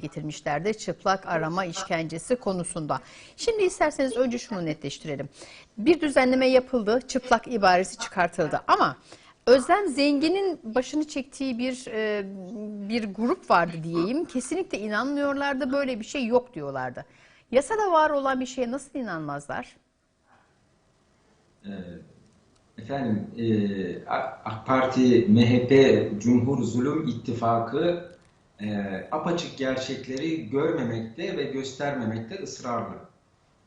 getirmişlerdi çıplak arama işkencesi konusunda. Şimdi isterseniz önce şunu netleştirelim. Bir düzenleme yapıldı, çıplak ibaresi çıkartıldı ama Özlem Zengin'in başını çektiği bir e, bir grup vardı diyeyim. Kesinlikle inanmıyorlardı, böyle bir şey yok diyorlardı. Yasada var olan bir şeye nasıl inanmazlar? Ee, Efendim, e, AK AK Parti, MHP, Cumhur Zulüm İttifakı e, apaçık gerçekleri görmemekte ve göstermemekte ısrarlı.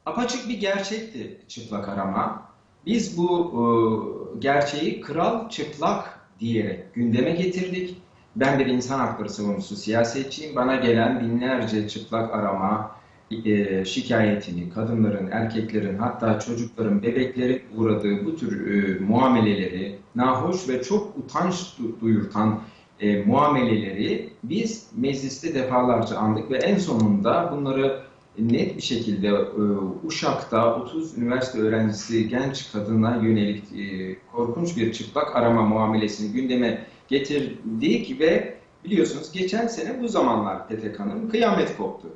Apaçık bir gerçekti çıplak arama. Biz bu e, gerçeği kral çıplak diyerek gündeme getirdik. Ben bir insan hakları savunucusu siyasetçiyim. Bana gelen binlerce çıplak arama e, şikayetini, kadınların, erkeklerin, hatta çocukların, bebeklerin uğradığı bu tür e, muameleleri, nahoş ve çok utanç du- duyurtan e, muameleleri biz mecliste defalarca andık ve en sonunda bunları net bir şekilde e, Uşak'ta 30 üniversite öğrencisi genç kadına yönelik e, korkunç bir çıplak arama muamelesini gündeme getirdik ve biliyorsunuz geçen sene bu zamanlar PTK'nın kıyamet koptu.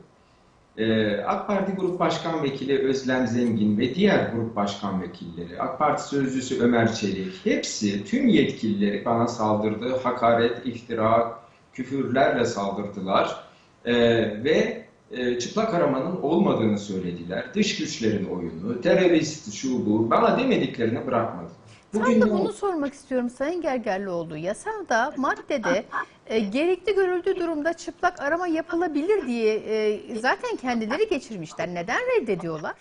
Ee, AK Parti Grup Başkan Vekili Özlem Zengin ve diğer grup başkan vekilleri, AK Parti Sözcüsü Ömer Çelik, hepsi tüm yetkilileri bana saldırdı. Hakaret, iftira, küfürlerle saldırdılar. Ee, ve e, çıplak aramanın olmadığını söylediler. Dış güçlerin oyunu, terörist, şu bu, bana demediklerini bırakmadı. Tam da bunu sormak istiyorum Sayın Gergerlioğlu. Yasada maddede e, gerekli görüldüğü durumda çıplak arama yapılabilir diye e, zaten kendileri geçirmişler. Neden reddediyorlar?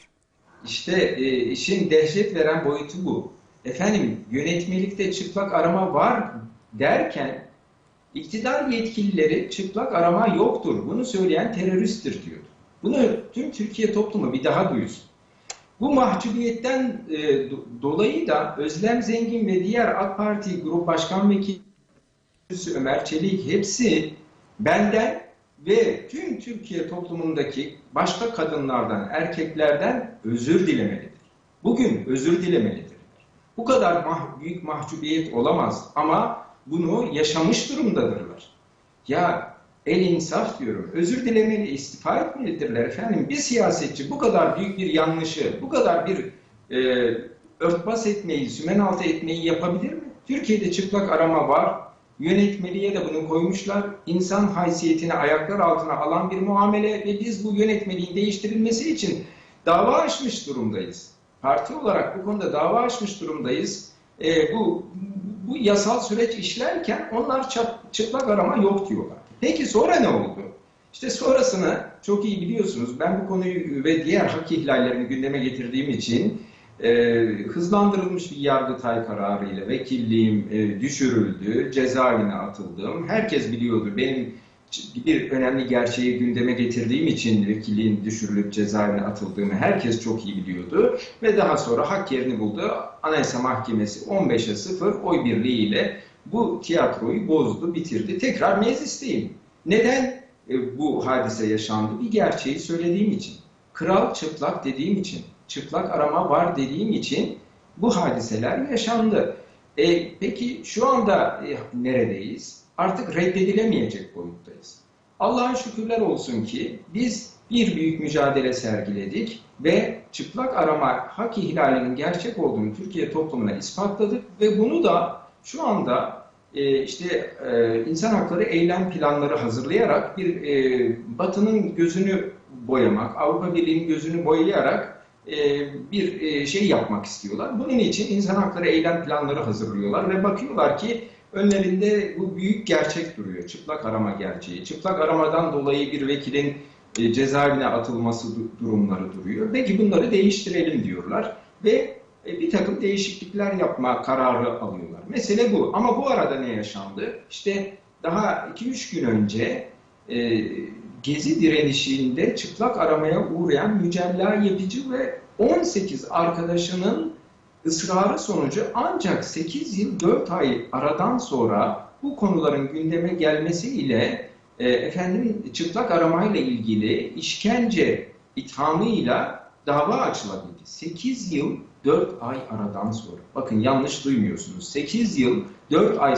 İşte e, işin dehşet veren boyutu bu. Efendim yönetmelikte çıplak arama var derken iktidar yetkilileri çıplak arama yoktur. Bunu söyleyen teröristtir diyordu. Bunu tüm Türkiye toplumu bir daha duysun. Bu mahcubiyetten e, do- dolayı da Özlem Zengin ve diğer AK Parti Grup Başkan Vekili Ömer Çelik hepsi benden ve tüm Türkiye toplumundaki başka kadınlardan, erkeklerden özür dilemelidir. Bugün özür dilemelidir. Bu kadar mah- büyük mahcubiyet olamaz ama bunu yaşamış durumdadırlar. Ya el insaf diyorum. Özür dilemeli, istifa etmelidirler efendim. Bir siyasetçi bu kadar büyük bir yanlışı, bu kadar bir e, örtbas etmeyi, sümen altı etmeyi yapabilir mi? Türkiye'de çıplak arama var. Yönetmeliğe de bunu koymuşlar. İnsan haysiyetini ayaklar altına alan bir muamele ve biz bu yönetmeliğin değiştirilmesi için dava açmış durumdayız. Parti olarak bu konuda dava açmış durumdayız. E, bu bu yasal süreç işlerken onlar çıplak arama yok diyorlar. Peki sonra ne oldu? İşte sonrasını çok iyi biliyorsunuz. Ben bu konuyu ve diğer hak ihlallerini gündeme getirdiğim için e, hızlandırılmış bir yargıtay kararıyla vekilliğim e, düşürüldü, cezaevine atıldım. Herkes biliyordu benim bir önemli gerçeği gündeme getirdiğim için vekilliğin düşürülüp cezaevine atıldığımı herkes çok iyi biliyordu. Ve daha sonra hak yerini buldu. Anayasa Mahkemesi 15'e 0 oy birliğiyle bu tiyatroyu bozdu, bitirdi. Tekrar meclisteyim. Neden e, bu hadise yaşandı? Bir gerçeği söylediğim için. Kral çıplak dediğim için, çıplak arama var dediğim için bu hadiseler yaşandı. E, peki şu anda e, neredeyiz? Artık reddedilemeyecek boyuttayız. Allah'a şükürler olsun ki biz bir büyük mücadele sergiledik ve çıplak arama hak ihlalinin gerçek olduğunu Türkiye toplumuna ispatladık ve bunu da şu anda e, işte e, insan hakları eylem planları hazırlayarak bir e, Batı'nın gözünü boyamak, Avrupa Birliği'nin gözünü boyayarak e, bir e, şey yapmak istiyorlar. Bunun için insan hakları eylem planları hazırlıyorlar ve bakıyorlar ki önlerinde bu büyük gerçek duruyor. Çıplak arama gerçeği. Çıplak aramadan dolayı bir vekilin e, cezaevine atılması du- durumları duruyor. Peki bunları değiştirelim diyorlar ve bir takım değişiklikler yapma kararı alıyorlar. Mesele bu. Ama bu arada ne yaşandı? İşte daha 2-3 gün önce e, Gezi direnişinde çıplak aramaya uğrayan Mücella Yapıcı ve 18 arkadaşının ısrarı sonucu ancak 8 yıl 4 ay aradan sonra bu konuların gündeme gelmesiyle e, efendim çıplak aramayla ilgili işkence ithamıyla dava açılabildi. 8 yıl 4 ay aradan sonra. Bakın yanlış duymuyorsunuz. 8 yıl 4 ay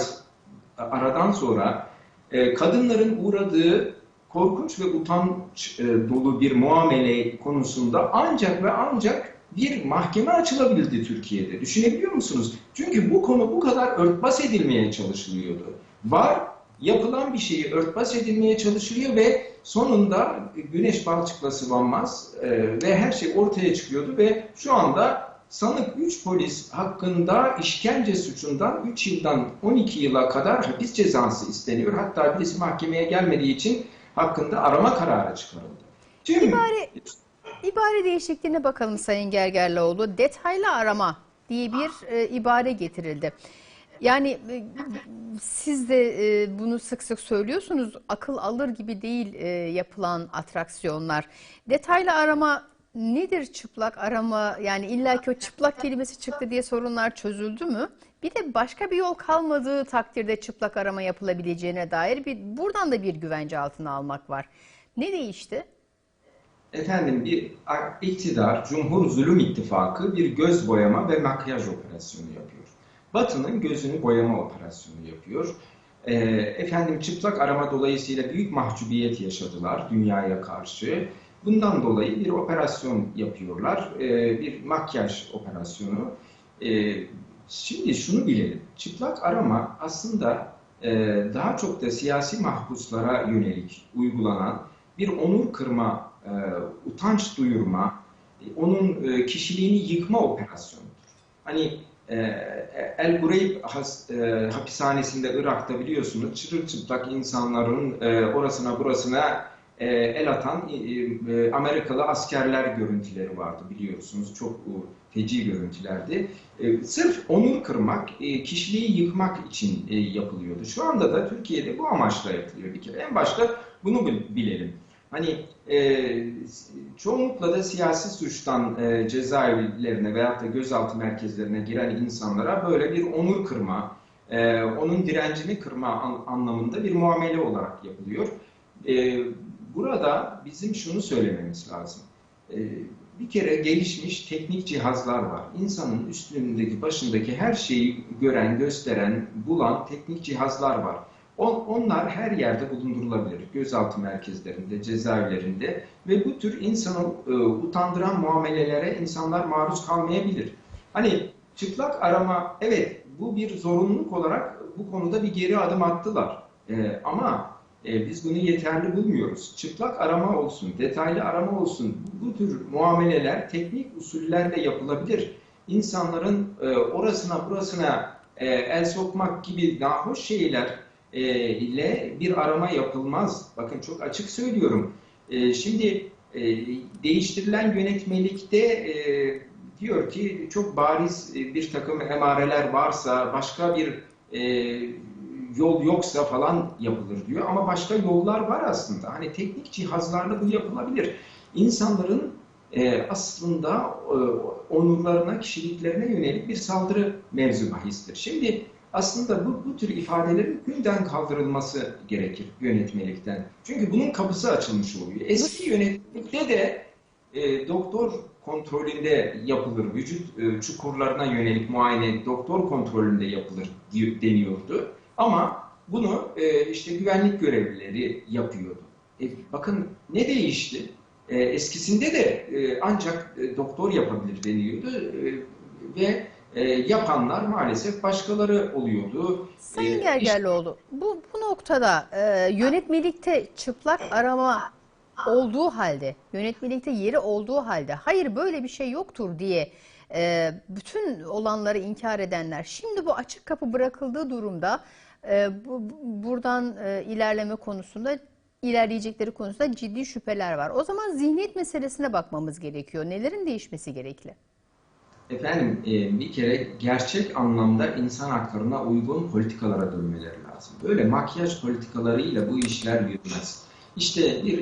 aradan sonra e, kadınların uğradığı korkunç ve utanç e, dolu bir muamele konusunda ancak ve ancak bir mahkeme açılabildi Türkiye'de. Düşünebiliyor musunuz? Çünkü bu konu bu kadar örtbas edilmeye çalışılıyordu. Var, yapılan bir şeyi örtbas edilmeye çalışılıyor ve sonunda güneş balçıkla sıvanmaz e, ve her şey ortaya çıkıyordu ve şu anda sanık 3 polis hakkında işkence suçundan 3 yıldan 12 yıla kadar hapis cezası isteniyor. Hatta birisi mahkemeye gelmediği için hakkında arama kararı çıkarıldı. İbare, ibare değişikliğine bakalım Sayın Gergerlioğlu. Detaylı arama diye bir e, ibare getirildi. Yani e, siz de e, bunu sık sık söylüyorsunuz. Akıl alır gibi değil e, yapılan atraksiyonlar. Detaylı arama nedir çıplak arama? Yani illaki o çıplak kelimesi çıktı diye sorunlar çözüldü mü? Bir de başka bir yol kalmadığı takdirde çıplak arama yapılabileceğine dair bir buradan da bir güvence altına almak var. Ne değişti? Efendim bir iktidar, Cumhur Zulüm İttifakı bir göz boyama ve makyaj operasyonu yapıyor. Batı'nın gözünü boyama operasyonu yapıyor. Ee, efendim çıplak arama dolayısıyla büyük mahcubiyet yaşadılar dünyaya karşı. Bundan dolayı bir operasyon yapıyorlar, ee, bir makyaj operasyonu. Ee, şimdi şunu bilelim, çıplak arama aslında e, daha çok da siyasi mahpuslara yönelik uygulanan bir onur kırma, e, utanç duyurma, e, onun e, kişiliğini yıkma operasyonudur. Hani e, El Gureyb e, hapishanesinde Irak'ta biliyorsunuz çırılçıplak insanların e, orasına burasına e, el atan Amerikalı askerler görüntüleri vardı biliyorsunuz. Çok feci görüntülerdi. Sırf onur kırmak, kişiliği yıkmak için yapılıyordu. Şu anda da Türkiye'de bu amaçla yapılıyor bir kere. En başta bunu bil- bilelim. Hani e, çoğunlukla da siyasi suçtan e, cezaevlerine veyahut da gözaltı merkezlerine giren insanlara böyle bir onur kırma, e, onun direncini kırma an- anlamında bir muamele olarak yapılıyor. E, burada bizim şunu söylememiz lazım. E, bir kere gelişmiş teknik cihazlar var. İnsanın üstündeki, başındaki her şeyi gören, gösteren, bulan teknik cihazlar var. On- Onlar her yerde bulundurulabilir. Gözaltı merkezlerinde, cezaevlerinde ve bu tür insanı e, utandıran muamelelere insanlar maruz kalmayabilir. Hani çıplak arama, evet bu bir zorunluluk olarak bu konuda bir geri adım attılar. E, ama e, biz bunu yeterli bulmuyoruz. Çıplak arama olsun, detaylı arama olsun, bu, tür muameleler teknik usullerle yapılabilir. İnsanların e, orasına burasına e, el sokmak gibi nahoş şeyler e, ile bir arama yapılmaz. Bakın çok açık söylüyorum. E, şimdi e, değiştirilen yönetmelikte e, diyor ki çok bariz e, bir takım emareler varsa, başka bir e, yol yoksa falan yapılır diyor. Ama başka yollar var aslında. Hani teknik cihazlarla bu yapılabilir. İnsanların e, aslında e, onurlarına, kişiliklerine yönelik bir saldırı mevzu bahistir. Şimdi aslında bu, bu tür ifadelerin günden kaldırılması gerekir yönetmelikten. Çünkü bunun kapısı açılmış oluyor. Eski yönetmelikte de e, doktor kontrolünde yapılır, vücut e, çukurlarına yönelik muayene doktor kontrolünde yapılır deniyordu. Ama bunu e, işte güvenlik görevlileri yapıyordu. E, bakın ne değişti? E, eskisinde de e, ancak e, doktor yapabilir deniyordu e, ve e, yapanlar maalesef başkaları oluyordu. Sayın Ee, Gergerlioğlu, bu, bu noktada e, yönetmelikte çıplak arama olduğu halde, yönetmelikte yeri olduğu halde, hayır böyle bir şey yoktur diye e, bütün olanları inkar edenler, şimdi bu açık kapı bırakıldığı durumda e, bu- buradan e, ilerleme konusunda, ilerleyecekleri konusunda ciddi şüpheler var. O zaman zihniyet meselesine bakmamız gerekiyor. Nelerin değişmesi gerekli? Efendim e, bir kere gerçek anlamda insan haklarına uygun politikalara dönmeleri lazım. Böyle makyaj politikalarıyla bu işler yürümez. İşte bir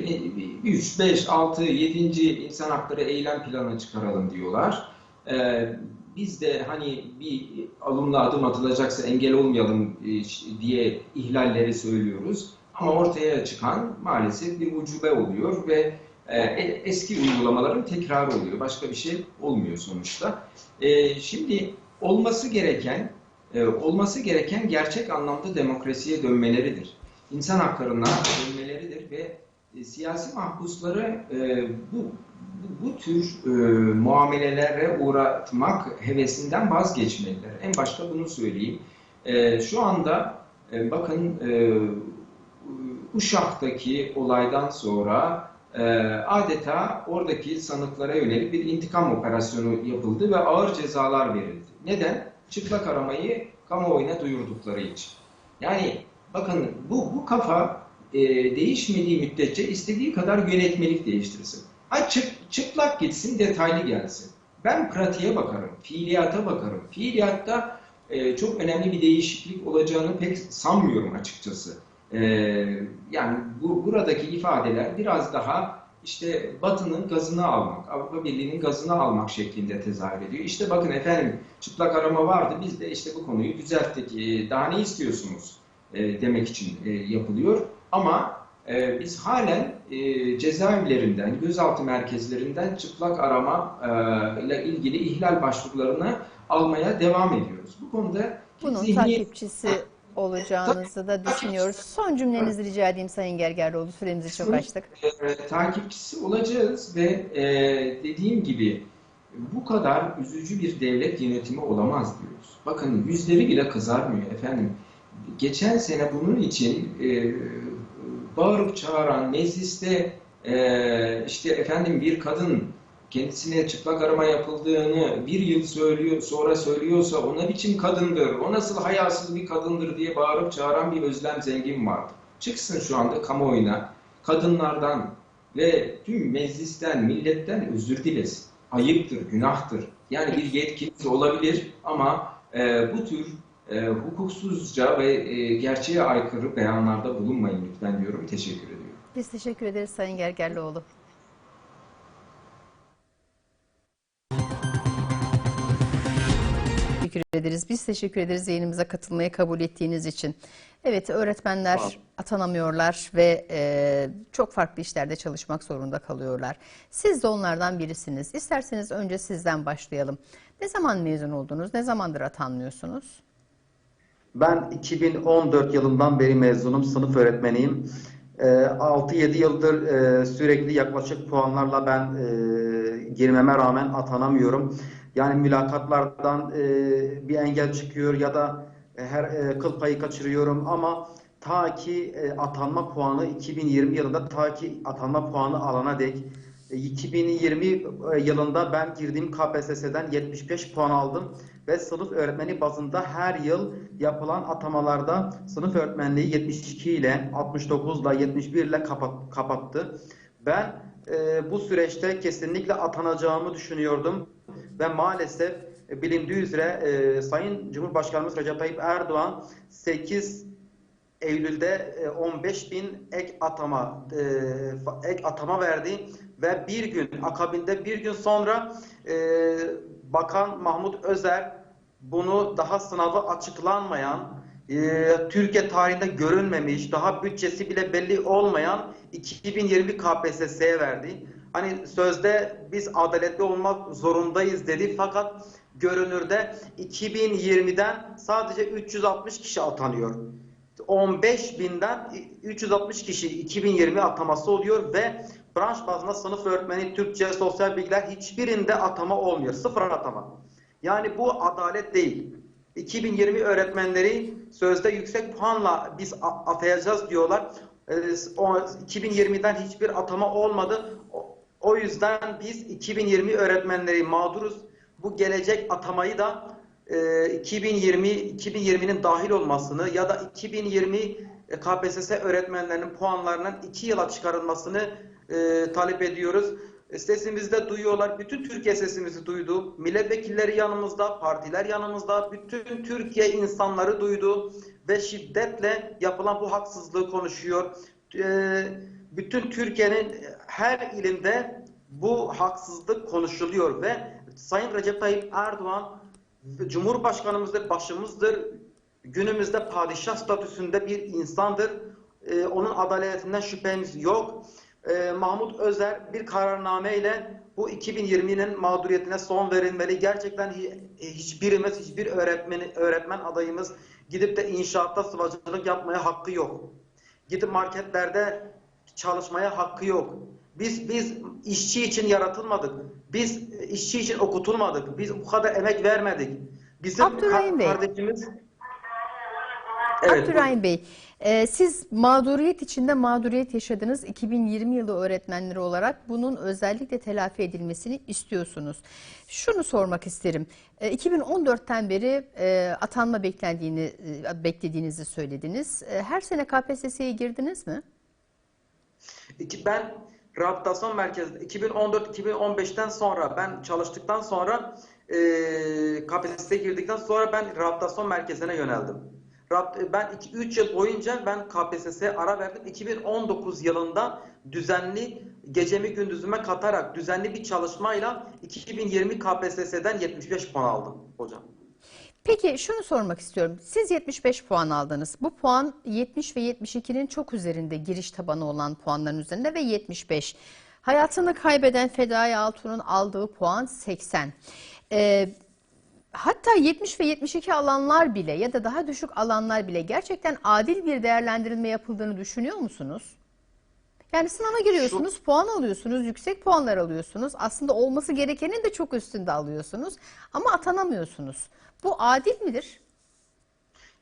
3, 5, 6, 7. insan hakları eylem planı çıkaralım diyorlar. E, Biz de hani bir alımla adım atılacaksa engel olmayalım e, diye ihlalleri söylüyoruz. Ama ortaya çıkan maalesef bir ucube oluyor ve e, eski uygulamaların tekrarı oluyor. Başka bir şey olmuyor sonuçta. E, şimdi olması gereken e, olması gereken gerçek anlamda demokrasiye dönmeleridir. İnsan haklarına dönmeleridir ve e, siyasi mahpusları e, bu, bu, tür e, muamelelere uğratmak hevesinden vazgeçmeliler. En başta bunu söyleyeyim. E, şu anda e, bakın e, Uşak'taki olaydan sonra e, adeta oradaki sanıklara yönelik bir intikam operasyonu yapıldı ve ağır cezalar verildi. Neden? Çıplak aramayı kamuoyuna duyurdukları için. Yani bakın bu, bu kafa e, değişmediği müddetçe istediği kadar yönetmelik değiştirsin. Ha çık, çıplak gitsin, detaylı gelsin. Ben pratiğe bakarım, fiiliyata bakarım. Fiiliyatta e, çok önemli bir değişiklik olacağını pek sanmıyorum açıkçası. E, yani bu buradaki ifadeler biraz daha işte Batı'nın gazını almak, Avrupa Birliği'nin gazını almak şeklinde tezahür ediyor. İşte bakın efendim çıplak arama vardı, biz de işte bu konuyu düzelttik. E, daha ne istiyorsunuz e, demek için e, yapılıyor. Ama e, biz halen e, cezaevlerinden, gözaltı merkezlerinden çıplak arama e, ile ilgili ihlal başvurularını almaya devam ediyoruz. Bu konuda Bunun zihni- takipçisi olacağınızı da düşünüyoruz. Son cümlenizi rica edeyim Sayın Gergerlioğlu. Süremizi çok açtık. e, takipçisi olacağız ve e, dediğim gibi bu kadar üzücü bir devlet yönetimi olamaz diyoruz. Bakın yüzleri bile kızarmıyor efendim. Geçen sene bunun için e, bağırıp çağıran mecliste e, işte efendim bir kadın kendisine çıplak arama yapıldığını bir yıl söylüyor sonra söylüyorsa o ne biçim kadındır, o nasıl hayasız bir kadındır diye bağırıp çağıran bir Özlem Zengin vardı. Çıksın şu anda kamuoyuna kadınlardan ve tüm meclisten, milletten özür dilesin. Ayıptır, günahtır. Yani bir yetkisi olabilir ama e, bu tür e, hukuksuzca ve e, gerçeğe aykırı beyanlarda bulunmayın lütfen diyorum. Teşekkür ediyorum. Biz teşekkür ederiz Sayın Gergerlioğlu. Teşekkür ederiz. Biz teşekkür ederiz yayınımıza katılmaya kabul ettiğiniz için. Evet öğretmenler atanamıyorlar ve e, çok farklı işlerde çalışmak zorunda kalıyorlar. Siz de onlardan birisiniz. İsterseniz önce sizden başlayalım. Ne zaman mezun oldunuz? Ne zamandır atanmıyorsunuz? Ben 2014 yılından beri mezunum, sınıf öğretmeniyim. Ee, 6-7 yıldır e, sürekli yaklaşık puanlarla ben e, girmeme rağmen atanamıyorum. Yani mülakatlardan e, bir engel çıkıyor ya da her e, kıl payı kaçırıyorum ama ta ki e, atanma puanı 2020 yılında ta ki atanma puanı alana dek e, 2020 yılında ben girdiğim KPSS'den 75 puan aldım ve sınıf öğretmeni bazında her yıl yapılan atamalarda sınıf öğretmenliği 72 ile 69 ile 71 ile kapat- kapattı. Ben e, bu süreçte kesinlikle atanacağımı düşünüyordum ve maalesef e, bilindiği üzere e, Sayın Cumhurbaşkanımız Recep Tayyip Erdoğan 8 Eylül'de e, 15 bin ek atama e, ek atama verdi ve bir gün akabinde bir gün sonra e, Bakan Mahmut Özer bunu daha sınavı açıklanmayan e, Türkiye tarihinde görülmemiş daha bütçesi bile belli olmayan 2020 KPSS'ye verdi. Hani sözde biz adaletli olmak zorundayız dedi fakat görünürde 2020'den sadece 360 kişi atanıyor. 15 binden 360 kişi 2020 ataması oluyor ve branş bazında sınıf öğretmeni, Türkçe, sosyal bilgiler hiçbirinde atama olmuyor. Sıfır atama. Yani bu adalet değil. 2020 öğretmenleri sözde yüksek puanla biz atayacağız diyorlar. Ee, o 2020'den hiçbir atama olmadı. O- yüzden biz 2020 öğretmenleri mağduruz. Bu gelecek atamayı da e, 2020 2020'nin dahil olmasını ya da 2020 KPSS öğretmenlerinin puanlarının 2 yıla çıkarılmasını e, talep ediyoruz. E, Sesimizi de duyuyorlar. Bütün Türkiye sesimizi duydu. Milletvekilleri yanımızda, partiler yanımızda. Bütün Türkiye insanları duydu ve şiddetle yapılan bu haksızlığı konuşuyor. E, bütün Türkiye'nin her ilinde bu haksızlık konuşuluyor ve Sayın Recep Tayyip Erdoğan Cumhurbaşkanımızdır, başımızdır. Günümüzde padişah statüsünde bir insandır. Ee, onun adaletinden şüphemiz yok. Ee, Mahmut Özer bir kararname bu 2020'nin mağduriyetine son verilmeli. Gerçekten hi- hiçbirimiz, hiçbir öğretmen, öğretmen adayımız gidip de inşaatta sıvacılık yapmaya hakkı yok. Gidip marketlerde çalışmaya hakkı yok. Biz biz işçi için yaratılmadık. Biz işçi için okutulmadık. Biz bu kadar emek vermedik. Bizim Abdurrahim Bey. kardeşimiz Evet, Abdurrahim Bey, e, siz mağduriyet içinde mağduriyet yaşadınız. 2020 yılı öğretmenleri olarak bunun özellikle telafi edilmesini istiyorsunuz. Şunu sormak isterim. E, 2014'ten beri e, atanma beklendiğini e, beklediğinizi söylediniz. E, her sene KPSS'ye girdiniz mi? İki, ben rehabilitasyon merkezinde 2014-2015'ten sonra ben çalıştıktan sonra e, KPSS'ye girdikten sonra ben rehabilitasyon merkezine yöneldim. Rahat- Ben 3 yıl boyunca ben KPSS'ye ara verdim. 2019 yılında düzenli gecemi gündüzüme katarak düzenli bir çalışmayla 2020 KPSS'den 75 puan aldım hocam. Peki şunu sormak istiyorum. Siz 75 puan aldınız. Bu puan 70 ve 72'nin çok üzerinde giriş tabanı olan puanların üzerinde ve 75. Hayatını kaybeden Fedai Altun'un aldığı puan 80. Ee, hatta 70 ve 72 alanlar bile ya da daha düşük alanlar bile gerçekten adil bir değerlendirilme yapıldığını düşünüyor musunuz? Yani sınava giriyorsunuz, puan alıyorsunuz, yüksek puanlar alıyorsunuz. Aslında olması gerekenin de çok üstünde alıyorsunuz ama atanamıyorsunuz. Bu adil midir?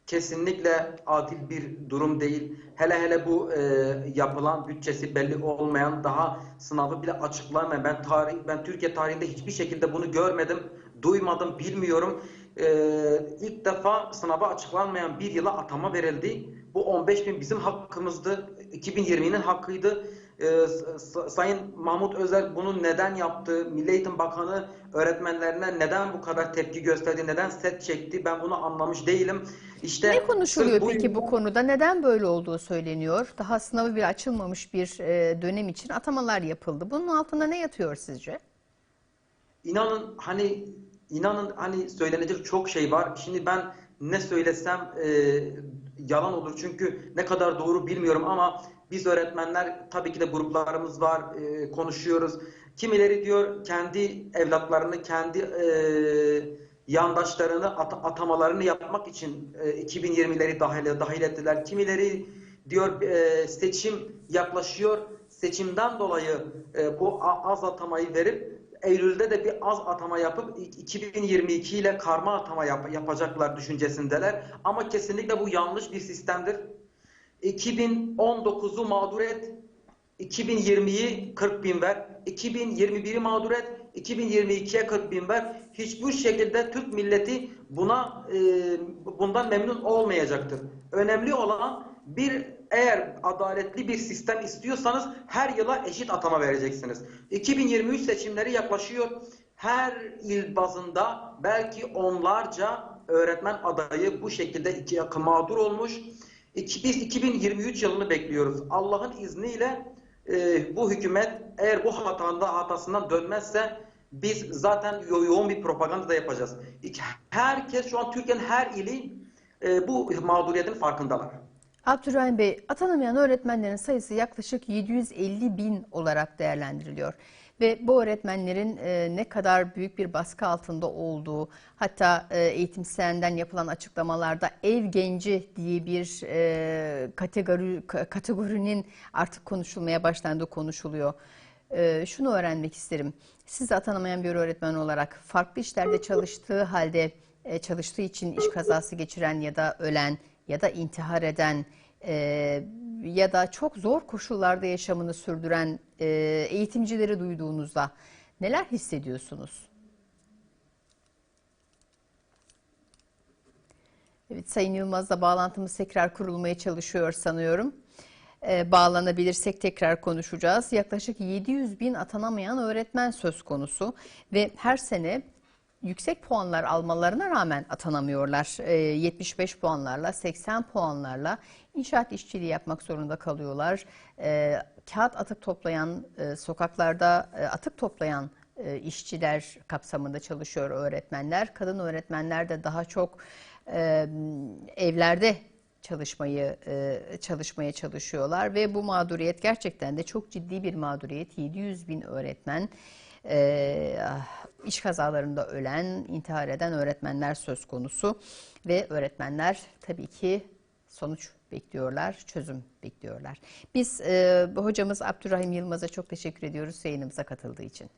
Kesinlikle adil bir durum değil. Hele hele bu e, yapılan bütçesi belli olmayan daha sınavı bile açıklanmayan ben tarih ben Türkiye tarihinde hiçbir şekilde bunu görmedim, duymadım, bilmiyorum. E, ilk defa sınava açıklanmayan bir yıla atama verildi. Bu 15 bin bizim hakkımızdı. 2020'nin hakkıydı. E, Sayın Mahmut Özer bunu neden yaptı? Milli Eğitim Bakanı öğretmenlerine neden bu kadar tepki gösterdi? Neden set çekti? Ben bunu anlamış değilim. İşte Ne konuşuluyor sırf peki bu konuda? Neden böyle olduğu söyleniyor? Daha sınavı bile açılmamış bir e, dönem için atamalar yapıldı. Bunun altında ne yatıyor sizce? İnanın hani inanın hani söylenecek çok şey var. Şimdi ben ne söylesem e, yalan olur çünkü ne kadar doğru bilmiyorum ama biz öğretmenler tabii ki de gruplarımız var, e, konuşuyoruz. Kimileri diyor kendi evlatlarını, kendi e, yandaşlarını at- atamalarını yapmak için e, 2020'leri dahil, dahil ettiler. Kimileri diyor e, seçim yaklaşıyor. Seçimden dolayı e, bu az atamayı verip Eylül'de de bir az atama yapıp 2022 ile karma atama yap- yapacaklar düşüncesindeler. Ama kesinlikle bu yanlış bir sistemdir. 2019'u mağdur et, 2020'yi 40 bin ver, 2021'i mağdur et, 2022'ye 40 bin ver. Hiçbir şekilde Türk milleti buna e, bundan memnun olmayacaktır. Önemli olan bir eğer adaletli bir sistem istiyorsanız her yıla eşit atama vereceksiniz. 2023 seçimleri yaklaşıyor. Her il bazında belki onlarca öğretmen adayı bu şekilde iki mağdur olmuş. Biz 2023 yılını bekliyoruz. Allah'ın izniyle e, bu hükümet eğer bu hatanda hatasından dönmezse biz zaten yo- yoğun bir propaganda da yapacağız. Herkes şu an Türkiye'nin her ili e, bu mağduriyetin farkındalar. Abdurrahim Bey, atanamayan öğretmenlerin sayısı yaklaşık 750 bin olarak değerlendiriliyor. Ve bu öğretmenlerin e, ne kadar büyük bir baskı altında olduğu, hatta e, eğitim Sen'den yapılan açıklamalarda ev genci diye bir e, kategori ka- kategorinin artık konuşulmaya başlandığı konuşuluyor. E, şunu öğrenmek isterim. Siz atanamayan bir öğretmen olarak farklı işlerde çalıştığı halde çalıştığı için iş kazası geçiren ya da ölen ya da intihar eden e, ya da çok zor koşullarda yaşamını sürdüren e, eğitimcileri duyduğunuzda neler hissediyorsunuz? Evet, Sayın Yılmaz'la bağlantımız tekrar kurulmaya çalışıyor sanıyorum. Ee, bağlanabilirsek tekrar konuşacağız. Yaklaşık 700 bin atanamayan öğretmen söz konusu ve her sene yüksek puanlar almalarına rağmen atanamıyorlar. Ee, 75 puanlarla, 80 puanlarla inşaat işçiliği yapmak zorunda kalıyorlar. Ee, kağıt atık toplayan, e, sokaklarda e, atık toplayan e, işçiler kapsamında çalışıyor öğretmenler. Kadın öğretmenler de daha çok e, evlerde çalışmayı e, çalışmaya çalışıyorlar ve bu mağduriyet gerçekten de çok ciddi bir mağduriyet. 700 bin öğretmen e, iş kazalarında ölen, intihar eden öğretmenler söz konusu ve öğretmenler tabii ki sonuç bekliyorlar, çözüm bekliyorlar. Biz e, hocamız Abdurrahim Yılmaz'a çok teşekkür ediyoruz yayınımıza katıldığı için.